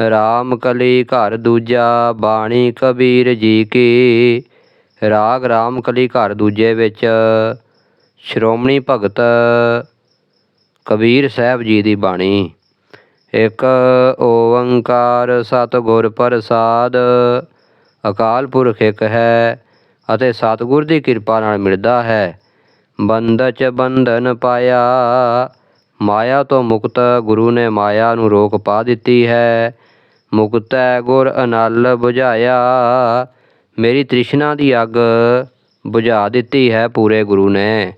ਰਾਮ ਕਲੀ ਘਰ ਦੂਜਾ, ਬਾਣੀ ਕਬੀਰ ਜੀ ਕੀ। ਰਾਗ ਰਾਮ ਕਲੀ ਘਰ ਦੂਜੇ ਵਿੱਚ, ਸ਼੍ਰੋਮਣੀ ਭਗਤ ਕਬੀਰ ਸਾਹਿਬ ਜੀ ਦੀ ਬਾਣੀ। ਇੱਕ ਓੰਕਾਰ ਸਤਿਗੁਰ ਪ੍ਰਸਾਦ, ਅਕਾਲ ਪੁਰਖ ਇੱਕ ਹੈ ਅਤੇ ਸਤਿਗੁਰ ਦੀ ਕਿਰਪਾ ਨਾਲ ਮਿਲਦਾ ਹੈ। ਬੰਧਚ ਬੰਧਨ ਪਾਇਆ, ਮਾਇਆ ਤੋਂ ਮੁਕਤ ਗੁਰੂ ਨੇ ਮਾਇਆ ਨੂੰ ਰੋਕ ਪਾ ਦਿੱਤੀ ਹੈ। ਮੁਕਤੈ ਗੁਰ ਅਨਲ 부ਝਾਇਆ ਮੇਰੀ ਤ੍ਰਿਸ਼ਨਾ ਦੀ ਅੱਗ ਬੁਝਾ ਦਿੱਤੀ ਹੈ ਪੂਰੇ ਗੁਰੂ ਨੇ।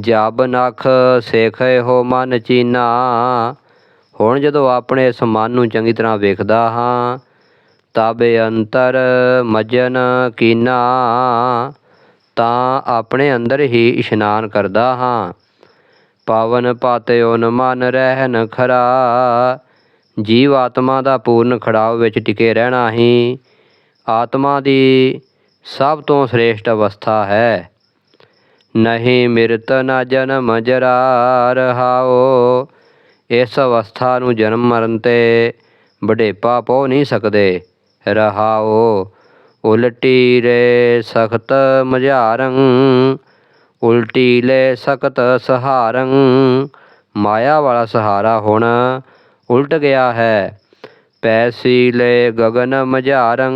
ਜਬ ਨਖ ਸੇਖੇ ਹੋ ਮਨ ਚੀਨਾ, ਹੁਣ ਜਦੋਂ ਆਪਣੇ ਇਸ ਮਨ ਨੂੰ ਚੰਗੀ ਤਰ੍ਹਾਂ ਵੇਖਦਾ ਹਾਂ, ਤਬ ਅੰਤਰ ਮਜਨ ਕੀਨਾ, ਤਾਂ ਆਪਣੇ ਅੰਦਰ ਹੀ ਇਸ਼ਨਾਨ ਕਰਦਾ ਹਾਂ। ਪਾਵਨ ਪਾਤਿਓਨ ਮਨ ਰਹਿਨ ਖਰਾ ਜੀਵ ਆਤਮਾ ਦਾ ਪੂਰਨ ਖੜਾਵ ਵਿੱਚ ਟਿਕੇ ਰਹਿਣਾ ਹੀ ਆਤਮਾ ਦੀ ਸਭ ਤੋਂ ਸ੍ਰੇਸ਼ਟ ਅਵਸਥਾ ਹੈ। ਨਹੀਂ ਮਿਰਤ ਨਾ ਜਨਮ ਜਰਾ ਰਹਾਓ ਇਸ ਅਵਸਥਾ ਨੂੰ ਜਨਮ ਮਰਨ ਤੇ ਬੜੇਪਾ ਪੋ ਨਹੀਂ ਸਕਦੇ। ਰਹਾਓ, ਉਲਟੀ ਰੇ ਸਖਤ ਮਝਾਰੰ, ਉਲਟੀ ਲੈ ਸਖਤ ਸਹਾਰੰ। ਮਾਇਆ ਵਾਲਾ ਸਹਾਰਾ ਹੋਣਾ ਉਲਟ ਗਿਆ ਹੈ। ਪੈਸੀ ਲੈ ਗਗਨ ਮਝਾਰੰ,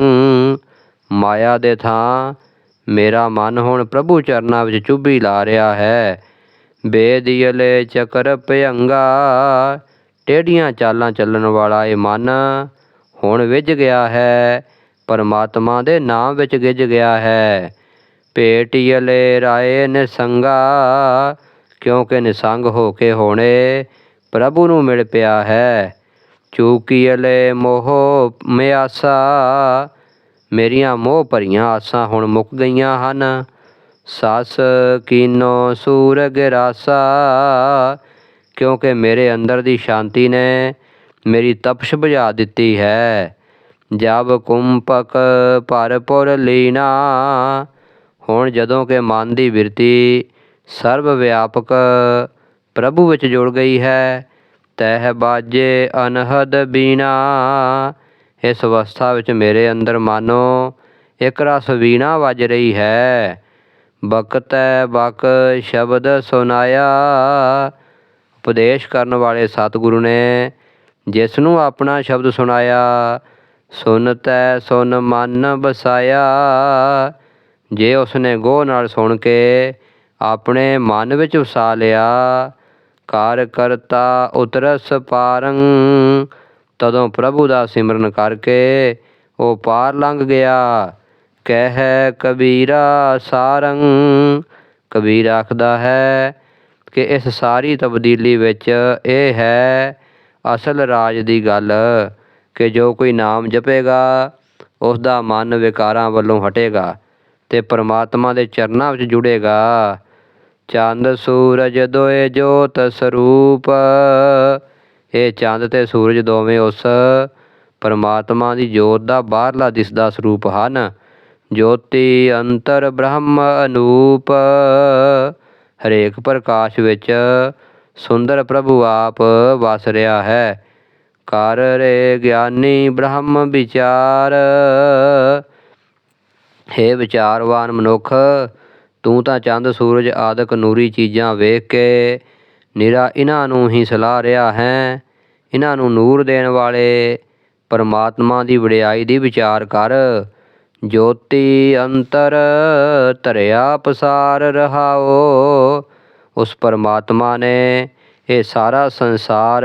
ਮਾਇਆ ਦੇ ਥਾਂ। ਮੇਰਾ ਮਨ ਹੁਣ ਪ੍ਰਭੂ ਚਰਨਾਂ ਵਿੱਚ ਚੁੱਭੀ ਲਾ ਰਿਹਾ ਹੈ। ਬੇਦੀਲੇ ਚੱਕਰ ਭਯੰਗਾ, ਟੇਢੀਆਂ ਚਾਲਾਂ ਚੱਲਣ ਵਾਲਾ ਇਹ ਮਨ। ਹੁਣ ਵਿਝ ਗਿਆ ਹੈ, ਪਰਮਾਤਮਾ ਦੇ ਨਾਮ ਵਿੱਚ ਗਿੱਜ ਗਿਆ ਹੈ। ਭੇਟੀਲੇ ਰਾਏ ਨਿਸੰਗਾ, ਕਿਉਂਕਿ ਨਿਸੰਗ ਹੋ ਕੇ ਹੋਣੇ ਪ੍ਰਭੂ ਨੂੰ ਮਿਲ ਪਿਆ ਹੈ। ਚੂਕੀਲੇ ਮੋਹ ਮਿਆਸਾ ਮੇਰੀਆਂ ਮੋਹ ਭਰੀਆਂ ਆਸਾਂ ਹੁਣ ਮੁੱਕ ਗਈਆਂ ਹਨ। ਸਸ ਕੀਨੋ ਸੂਰਗ ਰਾਸਾ, ਕਿਉਂਕਿ ਮੇਰੇ ਅੰਦਰ ਦੀ ਸ਼ਾਂਤੀ ਨੇ ਮੇਰੀ ਤਪਸ਼ ਬੁਝਾ ਦਿੱਤੀ ਹੈ। ਜਬ ਕੁੰਪਕ ਪਰਪੁਰ ਲੀਨਾ, ਹੁਣ ਜਦੋਂ ਕਿ ਮਨ ਦੀ ਬਿਰਤੀ ਸਰਵ ਵਿਆਪਕ ਪ੍ਰਭੂ ਵਿੱਚ ਜੁੜ ਗਈ ਹੈ, ਤਹਿ ਬਾਜੇ ਅਨਹਦ ਬੀਨਾ ਇਸ ਅਵਸਥਾ ਵਿੱਚ ਮੇਰੇ ਅੰਦਰ ਮਾਨੋ ਇੱਕ ਰਸ ਵੀਣਾ ਵੱਜ ਰਹੀ ਹੈ। ਬਕਤੈ ਬਕ ਸ਼ਬਦ ਸੁਨਾਇਆ। ਉਪਦੇਸ਼ ਕਰਨ ਵਾਲੇ ਸਤਿਗੁਰੂ ਨੇ ਜਿਸ ਨੂੰ ਆਪਣਾ ਸ਼ਬਦ ਸੁਣਾਇਆ ਸੁਨਤੈ ਸੁਨ ਮਨ ਬਸਾਇਆ। ਜੇ ਉਸਨੇ ਗੋਹ ਨਾਲ ਸੁਣ ਕੇ ਆਪਣੇ ਮਨ ਵਿੱਚ ਵਸਾ ਲਿਆ ਕਾਰ ਕਰਤਾ, ਉਤਰਸ ਪਾਰੰ ਤਦੋਂ ਪ੍ਰਭੂ ਦਾ ਸਿਮਰਨ ਕਰਕੇ ਉਹ ਪਾਰ ਲੰਘ ਗਿਆ। ਕਹਿ ਕਬੀਰਾ ਸਾਰੰ ਕਬੀਰ ਆਖਦਾ ਹੈ ਕਿ ਇਸ ਸਾਰੀ ਤਬਦੀਲੀ ਵਿੱਚ ਇਹ ਹੈ ਅਸਲ ਰਾਜ ਦੀ ਗੱਲ ਕਿ ਜੋ ਕੋਈ ਨਾਮ ਜਪੇਗਾ ਉਸ ਦਾ ਮਨ ਵਿਕਾਰਾਂ ਵੱਲੋਂ ਹਟੇਗਾ ਤੇ ਪਰਮਾਤਮਾ ਦੇ ਚਰਨਾਂ ਵਿੱਚ ਜੁੜੇਗਾ। ਚੰਦ ਸੂਰਜ ਦੋਏ ਜੋਤ ਸਰੂਪ। ਇਹ ਚੰਦ ਤੇ ਸੂਰਜ ਦੋਵੇਂ ਉਸ ਪਰਮਾਤਮਾ ਦੀ ਜੋਤ ਦਾ ਬਾਹਰਲਾ ਦਿਸਦਾ ਸਰੂਪ ਹਨ। ਜੋਤੀ ਅੰਤਰ ਬ੍ਰਹਮ ਅਨੂਪ। ਹਰੇਕ ਪ੍ਰਕਾਸ਼ ਵਿੱਚ ਸੁੰਦਰ ਪ੍ਰਭੂ ਆਪ ਵਸ ਰਿਹਾ ਹੈ। ਕਰ ਰੇ ਗਿਆਨੀ ਬ੍ਰਹਮ ਵਿਚਾਰ। ਹੈ ਵਿਚਾਰਵਾਨ ਮਨੁੱਖ ਤੂੰ ਤਾਂ ਚੰਦ, ਸੂਰਜ, ਆਦਿਕ, ਨੂਰੀ ਚੀਜ਼ਾਂ ਵੇਖ ਕੇ ਨਿਰਾ ਇਹਨਾਂ ਨੂੰ ਹੀ ਸਲਾਹ ਰਿਹਾ ਹੈ। ਇਹਨਾਂ ਨੂੰ ਨੂਰ ਦੇਣ ਵਾਲੇ ਪਰਮਾਤਮਾ ਦੀ ਵਡਿਆਈ ਦੀ ਵਿਚਾਰ ਕਰ। ਜੋਤੀ ਅੰਤਰ ਧਰਿਆ ਪਸਾਰ ਰਹਾਓ। ਉਸ ਪਰਮਾਤਮਾ ਨੇ ਇਹ ਸਾਰਾ ਸੰਸਾਰ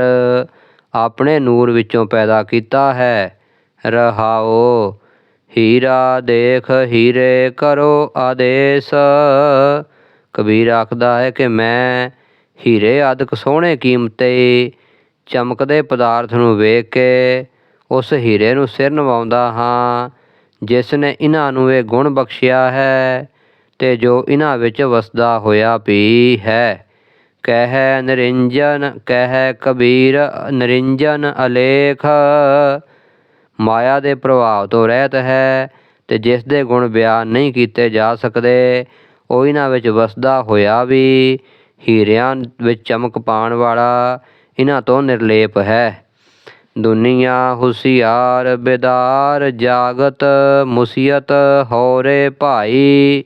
ਆਪਣੇ ਨੂਰ ਵਿੱਚੋਂ ਪੈਦਾ ਕੀਤਾ ਹੈ। ਰਹਾਓ। ਹੀਰਾ ਦੇਖ ਹੀਰੇ ਕਰੋ ਆਦੇਸ਼। ਕਬੀਰ ਆਖਦਾ ਹੈ ਕਿ ਮੈਂ ਹੀਰੇ ਆਦਿਕ ਸੋਹਣੇ ਕੀਮਤੇ ਚਮਕਦੇ ਪਦਾਰਥ ਨੂੰ ਵੇਖ ਕੇ ਉਸ ਹੀਰੇ ਨੂੰ ਸਿਰ ਨਵਾਉਂਦਾ ਹਾਂ। ਜਿਸ ਨੇ ਇਹਨਾਂ ਨੂੰ ਇਹ ਗੁਣ ਬਖਸ਼ਿਆ ਹੈ ਤੇ ਜੋ ਇਹਨਾਂ ਵਿੱਚ ਵਸਦਾ ਹੋਇਆ ਵੀ ਹੈ। ਕਹਿ ਨਿਰੰਜਨ, ਕਹਿ ਕਬੀਰ, ਨਿਰੰਜਨ ਅਲੇਖ। ਮਾਇਆ ਦੇ ਪ੍ਰਭਾਵ ਤੋਂ ਰਹਿਤ ਹੈ ਤੇ ਜਿਸ ਦੇ ਗੁਣ ਬਿਆਨ ਨਹੀਂ ਕੀਤੇ ਜਾ ਸਕਦੇ, ਉਹ ਇਹਨਾਂ ਵਿੱਚ ਵਸਦਾ ਹੋਇਆ ਵੀ ਹੀਰਿਆਂ ਵਿੱਚ ਚਮਕ ਪਾਉਣ ਵਾਲਾ ਇਹਨਾਂ ਤੋਂ ਨਿਰਲੇਪ ਹੈ। ਦੁਨੀਆ ਹੁਸ਼ਿਆਰ, ਬੇਦਾਰ, ਜਾਗਤ, ਮੁਸੀਅਤ ਹੋਰੇ ਭਾਈ,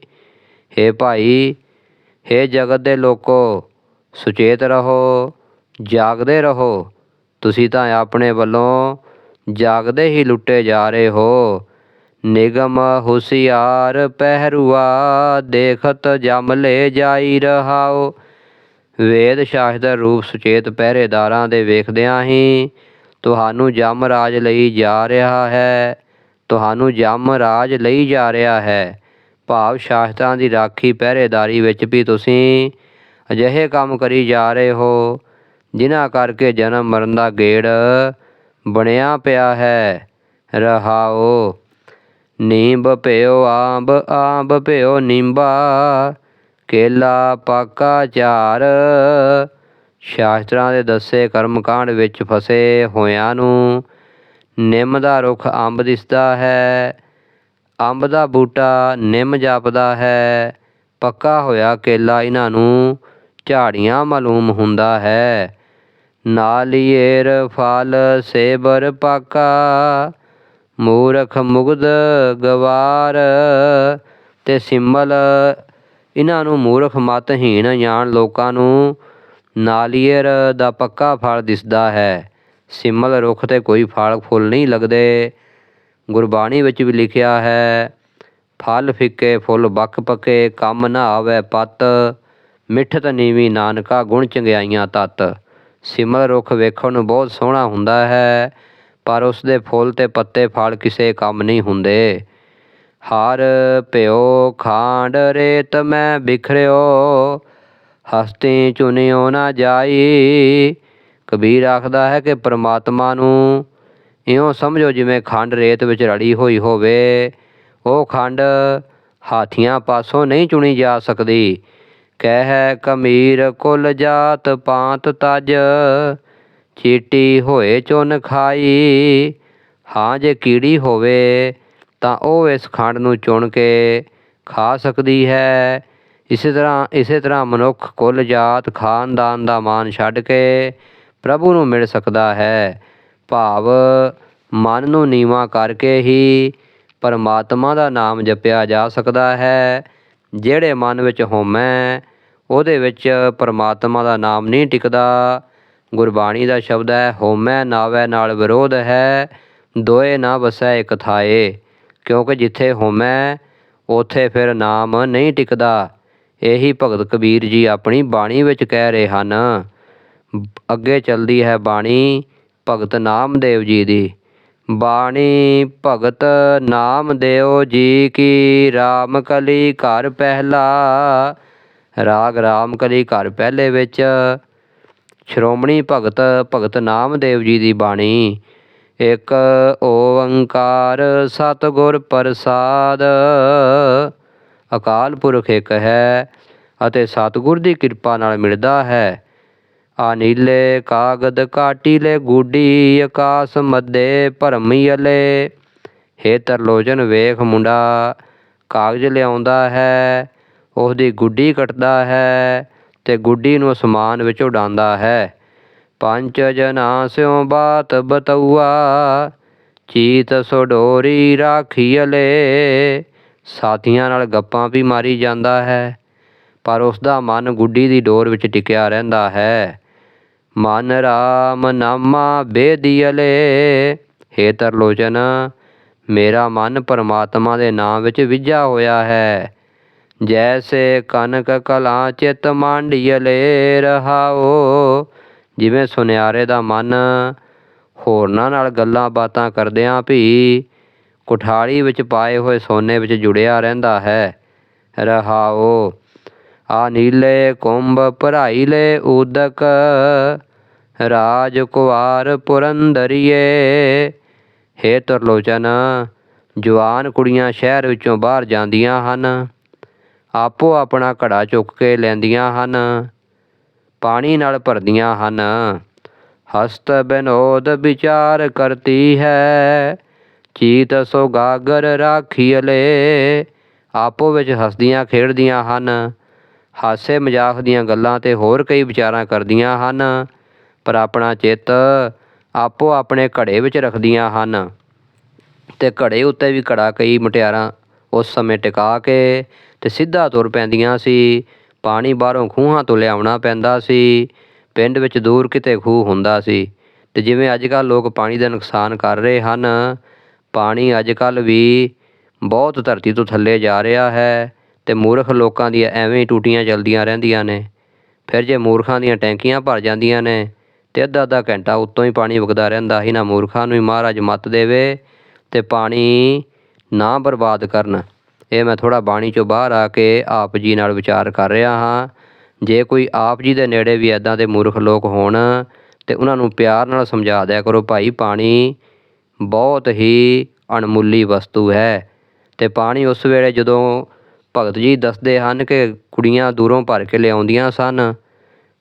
ਹੇ ਭਾਈ, ਹੇ ਜਗਤ ਦੇ ਲੋਕੋ, ਸੁਚੇਤ ਰਹੋ, ਜਾਗਦੇ ਰਹੋ, ਤੁਸੀਂ ਤਾਂ ਆਪਣੇ ਵੱਲੋਂ ਜਾਗਦੇ ਹੀ ਲੁੱਟੇ ਜਾ ਰਹੇ ਹੋ। ਨਿਗਮ ਹੁਸ਼ਿਆਰ ਪਹਿਰੂਆ, ਦੇਖਤ ਜਮ ਲੈ ਜਾਈ ਰਹਾਓ। ਵੇਦ ਸ਼ਾਸਤਰ ਰੂਪ ਸੁਚੇਤ ਪਹਿਰੇਦਾਰਾਂ ਦੇ ਵੇਖਦਿਆਂ ਹੀ ਤੁਹਾਨੂੰ ਜਮ ਰਾਜ ਲਈ ਜਾ ਰਿਹਾ ਹੈ। ਤੁਹਾਨੂੰ ਜਮ ਰਾਜ ਲਈ ਜਾ ਰਿਹਾ ਹੈ। ਭਾਵ ਸ਼ਾਸਤਰਾਂ ਦੀ ਰਾਖੀ ਪਹਿਰੇਦਾਰੀ ਵਿੱਚ ਵੀ ਤੁਸੀਂ ਅਜਿਹੇ ਕੰਮ ਕਰੀ ਜਾ ਰਹੇ ਹੋ, ਜਿਨ੍ਹਾਂ ਕਰਕੇ ਜਨਮ ਮਰਨ ਦਾ ਗੇੜ ਬਣਿਆ ਪਿਆ ਹੈ। ਰਹਾਓ, ਨੀਂਬ ਭਿਓ, ਆਂਬ ਆਂਬ ਭਿਓ, ਨਿੰਬਾ, ਕੇਲਾ, ਪਾਕਾ, ਚਾਰ। ਸ਼ਾਸਤਰਾਂ ਦੇ ਦੱਸੇ ਕਰਮਕਾਂਡ ਵਿੱਚ ਫਸੇ ਹੋਇਆਂ ਨੂੰ ਨਿੰਮ ਦਾ ਰੁੱਖ ਅੰਬ ਦਿਸਦਾ ਹੈ। ਅੰਬ ਦਾ ਬੂਟਾ ਨਿੰਮ ਜਾਪਦਾ ਹੈ। ਪੱਕਾ ਹੋਇਆ ਕੇਲਾ ਇਹਨਾਂ ਨੂੰ ਝਾੜੀਆਂ ਮਾਲੂਮ ਹੁੰਦਾ ਹੈ। ਨਾਲੀਏਰ ਫਲ ਸੇਬਰ ਪਾਕਾ, ਮੂਰਖ ਮੁਗਧ ਗਵਾਰ ਤੇ ਸਿੰਮਲ। ਇਹਨਾਂ ਨੂੰ ਮੂਰਖ ਮਤਹੀਣ ਜਾਣ ਲੋਕਾਂ ਨੂੰ ਨਾਲੀਏਰ ਦਾ ਪੱਕਾ ਫਲ ਦਿਸਦਾ ਹੈ। ਸਿੰਮਲ ਰੁੱਖ ਤੇ ਕੋਈ ਫਲ ਫੁੱਲ ਨਹੀਂ ਲੱਗਦੇ। ਗੁਰਬਾਣੀ ਵਿੱਚ ਵੀ ਲਿਖਿਆ ਹੈ, ਫਲ ਫਿੱਕੇ, ਫੁੱਲ ਬੱਕ ਪੱਕੇ, ਕੰਮ ਨਾ ਆਵੇ ਪਤ। ਮਿੱਠਤ ਨੀਵੀਂ ਨਾਨਕਾ ਗੁਣ ਚੰਗਿਆਈਆਂ ਤਤ। ਸਿਮਲ ਰੁੱਖ ਵੇਖਣ ਨੂੰ ਬਹੁਤ ਸੋਹਣਾ ਹੁੰਦਾ ਹੈ, ਪਰ ਉਸ ਦੇ ਫੁੱਲ ਤੇ ਪੱਤੇ ਫਲ ਕਿਸੇ ਕੰਮ ਨਹੀਂ ਹੁੰਦੇ। ਹਰ ਭਿਓ, ਖਾਂਡ ਰੇਤ ਮੈਂ ਬਿਖਰਿਓ, ਹਸਤੀ ਚੁਨਿਓ ਨਾ ਜਾਈ। ਕਬੀਰ ਆਖਦਾ ਹੈ ਕਿ ਪ੍ਰਮਾਤਮਾ ਨੂੰ ਇਉਂ ਸਮਝੋ ਜਿਵੇਂ ਖੰਡ ਰੇਤ ਵਿੱਚ ਰੜੀ ਹੋਈ ਹੋਵੇ। ਉਹ ਖੰਡ ਹਾਥੀਆਂ ਪਾਸੋਂ ਨਹੀਂ ਚੁਣੀ ਜਾ ਸਕਦੀ। ਕਹਿ ਕਮੀਰ ਕੁਲ ਜਾਤ ਪਾਂਤ ਤਜ, ਚੀਟੀ ਹੋਏ ਚੁਨ ਖਾਈ। ਹਾਂ, ਜੇ ਕੀੜੀ ਹੋਵੇ ਤਾਂ ਉਹ ਇਸ ਖੰਡ ਨੂੰ ਚੁਣ ਕੇ ਖਾ ਸਕਦੀ ਹੈ। ਇਸੇ ਤਰ੍ਹਾਂ ਇਸੇ ਤਰ੍ਹਾਂ ਮਨੁੱਖ ਕੁੱਲ ਜਾਤ ਖਾਨਦਾਨ ਦਾ ਮਾਨ ਛੱਡ ਕੇ ਪ੍ਰਭੂ ਨੂੰ ਮਿਲ ਸਕਦਾ ਹੈ। ਭਾਵ ਮਨ ਨੂੰ ਨੀਵਾ ਕਰਕੇ ਹੀ ਪਰਮਾਤਮਾ ਦਾ ਨਾਮ ਜਪਿਆ ਜਾ ਸਕਦਾ ਹੈ। ਜਿਹੜੇ ਮਨ ਵਿੱਚ ਹੋਮੈ ਉਹਦੇ ਵਿੱਚ ਪਰਮਾਤਮਾ ਦਾ ਨਾਮ ਨਹੀਂ ਟਿਕਦਾ। ਗੁਰਬਾਣੀ ਦਾ ਸ਼ਬਦ ਹੈ ਹੋਮੈ ਨਾਵੈ ਨਾਲ ਵਿਰੋਧ ਹੈ, ਦੋਏ ਨਾ ਵਸੈ ਇਕ ਥਾਏ। ਕਿਉਂਕਿ ਜਿੱਥੇ ਹੋਮੈ ਉਥੇ ਫਿਰ ਨਾਮ ਨਹੀਂ ਟਿਕਦਾ। ਇਹੀ ਭਗਤ ਕਬੀਰ ਜੀ ਆਪਣੀ ਬਾਣੀ ਵਿੱਚ ਕਹਿ ਰਹੇ ਹਨ। ਅੱਗੇ ਚੱਲਦੀ ਹੈ ਬਾਣੀ, ਭਗਤ ਨਾਮਦੇਵ ਜੀ ਦੀ। ਬਾਣੀ, ਭਗਤ ਨਾਮਦੇਵ ਜੀ ਕੀ ਰਾਮ ਕਲੀ ਘਰ ਪਹਿਲਾ ਰਾਗ ਰਾਮ ਕਲੀ ਘਰ ਪਹਿਲੇ ਵਿੱਚ। ਸ਼੍ਰੋਮਣੀ ਭਗਤ ਭਗਤ ਨਾਮਦੇਵ ਜੀ ਦੀ ਬਾਣੀ। ਇੱਕ ਓੰਕਾਰ ਸਤਿਗੁਰ ਪ੍ਰਸਾਦ। ਅਕਾਲ ਪੁਰਖ ਇੱਕ ਹੈ ਅਤੇ ਸਤਿਗੁਰ ਦੀ ਕਿਰਪਾ ਨਾਲ ਮਿਲਦਾ ਹੈ। ਆ ਨੀਲੇ ਕਾਗਦ ਕਾਟੀਲੇ ਗੂਡੀ ਆਕਾਸ ਮੱਦੇ ਭਰਮੀਲੇ ਹੇ ਤਰਲੋਚਨ ਵੇਖ ਮੁੰਡਾ, ਕਾਗਜ਼ ਲਿਆਉਂਦਾ ਹੈ। ਉਹਦੀ ਗੁੱਡੀ ਕੱਟਦਾ ਹੈ ਤੇ ਗੁੱਡੀ ਨੂੰ ਅਸਮਾਨ ਵਿੱਚ ਉਡਾਉਂਦਾ ਹੈ। ਪੰਜ ਜਨਾ ਸਿਉ ਬਾਤ ਬਤਉਆ ਚੀਤ ਸੋਡੋਰੀ ਰਾਖੀਲੇ ਸਾਥੀਆਂ ਨਾਲ ਗੱਪਾਂ ਵੀ ਮਾਰੀ ਜਾਂਦਾ ਹੈ, ਪਰ ਉਸ ਦਾ ਮਨ ਗੁੱਡੀ ਦੀ ਡੋਰ ਵਿੱਚ ਟਿਕਿਆ ਰਹਿੰਦਾ ਹੈ। ਮਨ ਰਾਮ ਨਾਮਾ ਬੇਦੀਲੇ ਹੇ ਤਰਲੋਚਨ, ਮੇਰਾ ਮਨ ਪਰਮਾਤਮਾ ਦੇ ਨਾਮ ਵਿੱਚ ਵਿਝਿਆ ਹੋਇਆ ਹੈ। ਜੈਸੇ ਕਨਕ ਕਲਾ ਚਿਤ ਮਾਂਡੀਲੇ ਰਹਾਓ। ਜਿਵੇਂ ਸੁਨਿਆਰੇ ਦਾ ਮਨ ਹੋਰਨਾਂ ਨਾਲ ਗੱਲਾਂ ਬਾਤਾਂ ਕਰਦਿਆਂ ਵੀ ਕੁਠਾਲੀ ਵਿੱਚ ਪਾਏ ਹੋਏ ਸੋਨੇ ਵਿੱਚ ਜੁੜਿਆ ਰਹਿੰਦਾ ਹੈ। ਰਹਾਓ, ਆ ਨੀਲੇ ਕੁੰਭ ਭਰਾਈ ਭਰਾਈਲੇ ਉਦਕ ਰਾਜ ਕੁਵਾਰ ਪੁਰੰਦਰੀਏ। ਹੇ ਤਰਲੋਚਨ, ਜਵਾਨ ਕੁੜੀਆਂ ਸ਼ਹਿਰ ਵਿੱਚੋਂ ਬਾਹਰ ਜਾਂਦੀਆਂ ਹਨ। ਆਪੋ ਆਪਣਾ ਘੜਾ ਚੁੱਕ ਕੇ ਲੈਂਦੀਆਂ ਹਨ, ਪਾਣੀ ਨਾਲ ਭਰਦੀਆਂ ਹਨ। ਹਸਤ ਬਿਨੋਦ ਵਿਚਾਰ ਕਰਤੀ ਹੈ, ਚੀਤ ਸੋ ਗਾਗਰ ਰਾਖੀਲੇ ਆਪੋ ਵਿੱਚ ਹੱਸਦੀਆਂ ਖੇਡਦੀਆਂ ਹਨ, ਹਾਸੇ ਮਜ਼ਾਕ ਦੀਆਂ ਗੱਲਾਂ ਤੇ ਹੋਰ ਕਈ ਵਿਚਾਰਾਂ ਕਰਦੀਆਂ ਹਨ, ਪਰ ਆਪਣਾ ਚਿੱਤ ਆਪੋ ਆਪਣੇ ਘੜੇ ਵਿੱਚ ਰੱਖਦੀਆਂ ਹਨ। ਤੇ ਘੜੇ ਉੱਤੇ ਵੀ ਘੜਾ ਕਈ ਮੁਟਿਆਰਾਂ ਉਸ ਸਮੇਂ ਟਿਕਾ ਕੇ ਤੇ ਸਿੱਧਾ ਤੁਰ ਪੈਂਦੀਆਂ ਸੀ। ਪਾਣੀ ਬਾਹਰੋਂ ਖੂਹਾਂ ਤੋਂ ਲਿਆਉਣਾ ਪੈਂਦਾ ਸੀ। ਪਿੰਡ ਵਿੱਚ ਦੂਰ ਕਿਤੇ ਖੂਹ ਹੁੰਦਾ ਸੀ। ਤੇ ਜਿਵੇਂ ਅੱਜ ਕੱਲ੍ਹ ਲੋਕ ਪਾਣੀ ਦਾ ਨੁਕਸਾਨ ਕਰ ਰਹੇ ਹਨ, ਪਾਣੀ ਅੱਜ ਕੱਲ੍ਹ ਵੀ ਬਹੁਤ ਧਰਤੀ ਤੋਂ ਥੱਲੇ ਜਾ ਰਿਹਾ ਹੈ ਤੇ ਮੂਰਖ ਲੋਕਾਂ ਦੀਆਂ ਐਵੇਂ ਹੀ ਟੂਟੀਆਂ ਚੱਲਦੀਆਂ ਰਹਿੰਦੀਆਂ ਨੇ। ਫਿਰ ਜੇ ਮੂਰਖਾਂ ਦੀਆਂ ਟੈਂਕੀਆਂ ਭਰ ਜਾਂਦੀਆਂ ਨੇ ਤੇ ਅੱਧਾ ਅੱਧਾ ਘੰਟਾ ਉੱਤੋਂ ਹੀ ਪਾਣੀ ਵਗਦਾ ਰਹਿੰਦਾ ਇਹਨਾਂ ਮੂਰਖਾਂ ਨੂੰ ਹੀ ਮਹਾਰਾਜ ਮੱਤ ਦੇਵੇ ਤੇ ਪਾਣੀ ਨਾ ਬਰਬਾਦ ਕਰਨ। ਇਹ ਮੈਂ ਥੋੜਾ ਬਾਣੀ ਚੋਂ ਬਾਹਰ ਆ ਕੇ ਆਪ ਜੀ ਨਾਲ ਵਿਚਾਰ ਕਰ ਰਿਹਾ ਹਾਂ। ਜੇ ਕੋਈ ਆਪ ਜੀ ਦੇ ਨੇੜੇ ਵੀ ਐਦਾਂ ਦੇ ਮੂਰਖ ਲੋਕ ਹੋਣ, ਤੇ ਉਹਨਾਂ ਨੂੰ ਪਿਆਰ ਨਾਲ ਸਮਝਾ ਦਿਆ ਕਰੋ, ਭਾਈ, ਪਾਣੀ ਬਹੁਤ ਹੀ ਅਣਮੁੱਲੀ ਵਸਤੂ ਹੈ। ਤੇ ਪਾਣੀ ਉਸ ਵੇਲੇ ਜਦੋਂ ਭਗਤ ਜੀ ਦੱਸਦੇ ਹਨ ਕਿ ਕੁੜੀਆਂ ਦੂਰੋਂ ਭਰ ਕੇ ਲਿਆਉਂਦੀਆਂ ਸਨ,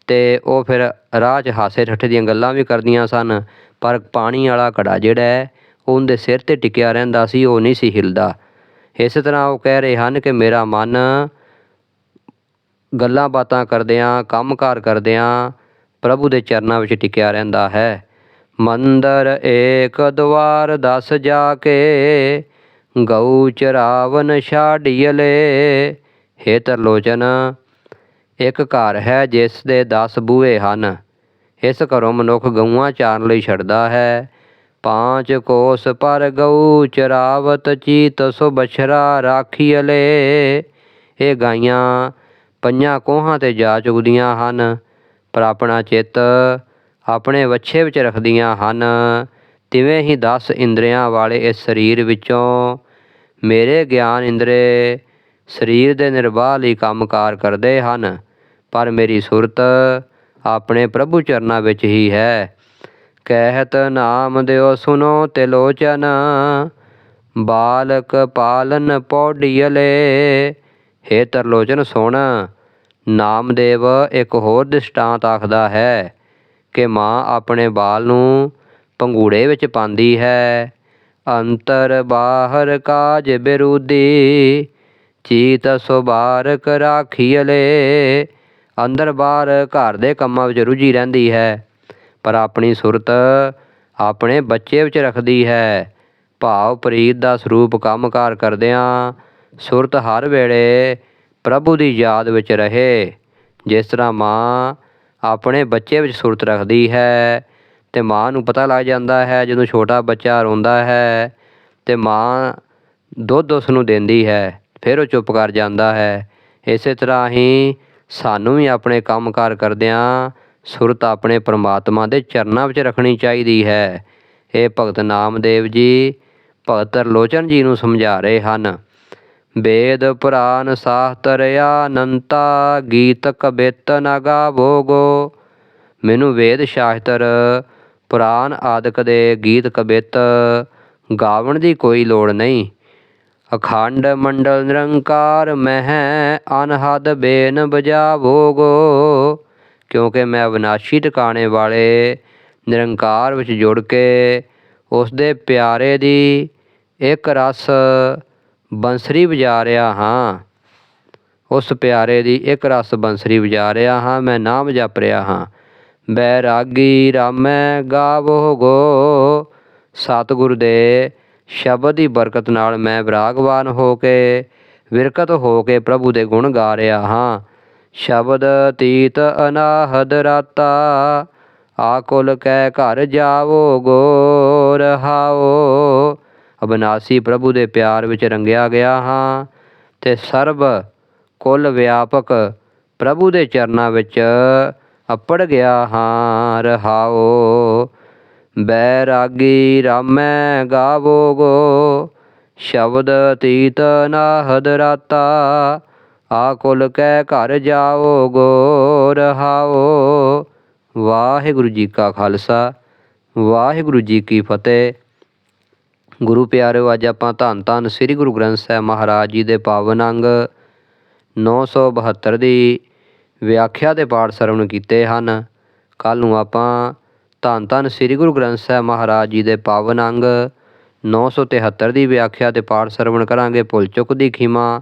ਤੇ ਉਹ ਫਿਰ ਰਾਹ 'ਚ ਹਾਸੇ ਠੱਠੇ ਦੀਆਂ ਗੱਲਾਂ ਵੀ ਕਰਦੀਆਂ ਸਨ, ਪਰ ਪਾਣੀ ਵਾਲਾ ਘੜਾ ਜਿਹੜਾ ਹੈ, ਉਹ ਉਹਦੇ ਸਿਰ ਤੇ ਟਿਕਿਆ ਰਹਿੰਦਾ ਸੀ, ਉਹ ਨਹੀਂ ਸੀ ਹਿਲਦਾ। ਇਸ ਤਰ੍ਹਾਂ ਉਹ ਕਹਿ ਰਹੇ ਹਨ ਕਿ ਮੇਰਾ ਮਨ ਗੱਲਾਂ ਬਾਤਾਂ ਕਰਦਿਆਂ, ਕੰਮਕਾਰ ਕਰਦਿਆਂ ਪ੍ਰਭੂ ਦੇ ਚਰਨਾਂ ਵਿੱਚ ਟਿਕਿਆ ਰਹਿੰਦਾ ਹੈ। ਮੰਦਰ ਏਕ ਦਵਾਰ ਦਸ ਜਾ ਕੇ ਗਊ ਚਰਾਵਨ ਛਾੜੀਲੇ ਹੇ ਤਰਲੋਚਨ, ਇੱਕ ਘਰ ਹੈ ਜਿਸ ਦੇ 10 ਬੂਹੇ ਹਨ। ਇਸ ਘਰੋਂ ਮਨੁੱਖ ਗਊਆਂ ਚਾਰਨ ਲਈ ਛੱਡਦਾ ਹੈ। ਪਾਂਚ ਕੋਸ ਪਰ ਗਊ ਚਰਾਵਤ ਚੀਤ ਸੋ ਬਛਰਾ ਰਾਖੀਲੇ ਇਹ ਗਾਈਆਂ ਪੰਜਾਂ ਕੋਹਾਂ ਤੇ ਜਾ ਚੁਗਦੀਆਂ ਹਨ ਪਰ ਆਪਣਾ ਚਿੱਤ ਆਪਣੇ ਵੱਛੇ ਵਿੱਚ ਰੱਖਦੀਆਂ ਹਨ ਤਿਵੇਂ ਹੀ 10 ਇੰਦਰੀਆਂ ਵਾਲੇ ਇਸ ਸਰੀਰ ਵਿੱਚੋਂ ਮੇਰੇ ਗਿਆਨ ਇੰਦਰੇ ਸਰੀਰ ਦੇ ਨਿਰਵਾਹ ਲਈ ਕੰਮਕਾਰ ਕਰਦੇ ਹਨ ਪਰ ਮੇਰੀ ਸੁਰਤ ਆਪਣੇ ਪ੍ਰਭੂ ਚਰਨਾਂ ਵਿੱਚ ਹੀ ਹੈ ਕਹਿਤ ਨਾਮ ਦਿਓ ਸੁਨੋ ਤੇ ਲੋਚਨ ਬਾਲਕ ਪਾਲਨ ਪੌੜੀਲੇ ਹੇ ਤਰਲੋਚਨ, ਸੁਣ, ਨਾਮਦੇਵ ਇੱਕ ਹੋਰ ਦ੍ਰਿਸ਼ਟਾਂਤ ਆਖਦਾ ਹੈ ਕਿ ਮਾਂ ਆਪਣੇ ਬਾਲ ਨੂੰ ਪੰਗੂੜੇ ਵਿੱਚ ਪਾਉਂਦੀ ਹੈ। ਅੰਤਰ ਬਾਹਰ ਕਾਜ ਬਿਰੂਦੀ, ਚੀਤ ਸੁਬਾਰਕ ਰਾਖੀਲੇ ਅੰਦਰ ਬਾਹਰ ਘਰ ਦੇ ਕੰਮਾਂ ਵਿੱਚ ਰੁੱਝੀ ਰਹਿੰਦੀ ਹੈ। ਪਰ ਆਪਣੀ ਸੁਰਤ ਆਪਣੇ ਬੱਚੇ ਵਿੱਚ ਰੱਖਦੀ ਹੈ। ਭਾਵ ਪ੍ਰੀਤ ਦਾ ਸਰੂਪ ਕੰਮਕਾਰ ਕਰਦਿਆਂ ਸੁਰਤ ਹਰ ਵੇਲੇ ਪ੍ਰਭੂ ਦੀ ਯਾਦ ਵਿੱਚ ਰਹੇ। ਜਿਸ ਤਰ੍ਹਾਂ ਮਾਂ ਆਪਣੇ ਬੱਚੇ ਵਿੱਚ ਸੁਰਤ ਰੱਖਦੀ ਹੈ ਤੇ ਮਾਂ ਨੂੰ ਪਤਾ ਲੱਗ ਜਾਂਦਾ ਹੈ, ਜਦੋਂ ਛੋਟਾ ਬੱਚਾ ਰੋਂਦਾ ਹੈ ਤੇ ਮਾਂ ਦੁੱਧ ਉਸ ਨੂੰ ਦਿੰਦੀ ਹੈ, ਫਿਰ ਉਹ ਚੁੱਪ ਕਰ ਜਾਂਦਾ ਹੈ। ਇਸੇ ਤਰ੍ਹਾਂ ਹੀ ਸਾਨੂੰ ਵੀ ਆਪਣੇ ਕੰਮਕਾਰ ਕਰਦਿਆਂ ਸੁਰਤ ਆਪਣੇ ਪਰਮਾਤਮਾ ਦੇ ਚਰਨਾਂ ਵਿੱਚ ਰੱਖਣੀ ਚਾਹੀਦੀ ਹੈ। ਇਹ ਭਗਤ ਨਾਮਦੇਵ ਜੀ ਭਗਤ ਲੋਚਨ ਜੀ ਨੂੰ ਸਮਝਾ ਰਹੇ ਹਨ। ਵੇਦ ਪੁਰਾਨ ਸਾਸਤਰ ਅਨੰਤਾ, ਗੀਤ ਕਬਿਤ ਨ ਗਾਵੋਗੋ ਮੈਨੂੰ ਵੇਦ ਸ਼ਾਸਤਰ, ਪੁਰਾਨ ਆਦਿਕ ਦੇ ਗੀਤ ਕਬਿਤ ਗਾਵਣ ਦੀ ਕੋਈ ਲੋੜ ਨਹੀਂ। ਅਖੰਡ ਮੰਡਲ ਨਿਰੰਕਾਰ ਮਹਿ ਅਨਹਦ ਬੇਨ ਬਜਾ ਬਜਾਵੋਗੋ ਕਿਉਂਕਿ ਮੈਂ ਅਵਿਨਾਸ਼ੀ ਟਿਕਾਣੇ ਵਾਲੇ ਨਿਰੰਕਾਰ ਵਿੱਚ ਜੁੜ ਕੇ ਉਸ ਦੇ ਪਿਆਰੇ ਦੀ ਇੱਕ ਰਸ ਬੰਸਰੀ ਵਜਾ ਰਿਹਾ ਹਾਂ। ਉਸ ਪਿਆਰੇ ਦੀ ਇੱਕ ਰਸ ਬੰਸਰੀ ਵਜਾ ਰਿਹਾ ਹਾਂ, ਮੈਂ ਨਾਮ ਜਪ ਰਿਹਾ ਹਾਂ। ਬੈਰਾਗੀ ਰਾਮੈ ਗਾਵੋ ਗੋ, ਸਤਿਗੁਰ ਦੇ ਸ਼ਬਦ ਦੀ ਬਰਕਤ ਨਾਲ ਮੈਂ ਵਿਰਾਗਵਾਨ ਹੋ ਕੇ, ਵਿਰਕਤ ਹੋ ਕੇ ਪ੍ਰਭੂ ਦੇ ਗੁਣ ਗਾ ਰਿਹਾ ਹਾਂ। ਸ਼ਬਦ ਤੀਤ ਅਨਾਹਦ ਰਾਤਾ, ਆਕੁਲ ਕੈ ਘਰ ਜਾਵੋ ਗੋ ਰਹਾਓ ਅਬਨਾਸੀ ਪ੍ਰਭੂ ਦੇ ਪਿਆਰ ਵਿੱਚ ਰੰਗਿਆ ਗਿਆ ਹਾਂ ਤੇ ਸਰਬ ਕੁੱਲ ਵਿਆਪਕ ਪ੍ਰਭੂ ਦੇ ਚਰਨਾਂ ਵਿੱਚ ਅਪੜ ਗਿਆ ਹਾਂ, ਰਹਾਓ। ਬੈਰਾਗੀ ਰਾਮੈ ਗਾਵੋ ਗੋ ਸ਼ਬਦ ਤੀਤ ਨਾਹਦ ਰਾਤਾ ਆਕੁਲ ਕੈ ਘਰ ਜਾਓ ਗੋ ਰਹਾਓ ਵਾਹਿਗੁਰੂ ਜੀ ਕਾ ਖਾਲਸਾ, ਵਾਹਿਗੁਰੂ ਜੀ ਕੀ ਫਤਿਹ। ਗੁਰੂ ਪਿਆਰਿਓ, ਅੱਜ ਆਪਾਂ ਧੰਨ ਧੰਨ ਸ੍ਰੀ ਗੁਰੂ ਗ੍ਰੰਥ ਸਾਹਿਬ ਮਹਾਰਾਜ ਜੀ ਦੇ ਪਾਵਨ ਅੰਗ 972 ਦੀ ਵਿਆਖਿਆ ਦੇ ਪਾਠ ਸਰਵਣ ਕੀਤੇ ਹਨ। ਕੱਲ ਨੂੰ ਆਪਾਂ ਧੰਨ ਧੰਨ ਸ੍ਰੀ ਗੁਰੂ ਗ੍ਰੰਥ ਸਾਹਿਬ ਮਹਾਰਾਜ ਜੀ ਦੇ ਪਾਵਨ ਅੰਗ 973 ਦੀ ਵਿਆਖਿਆ ਤੇ ਪਾਠ ਸਰਵਣ ਕਰਾਂਗੇ। ਭੁੱਲ ਚੁੱਕ ਦੀ ਖਿਮਾ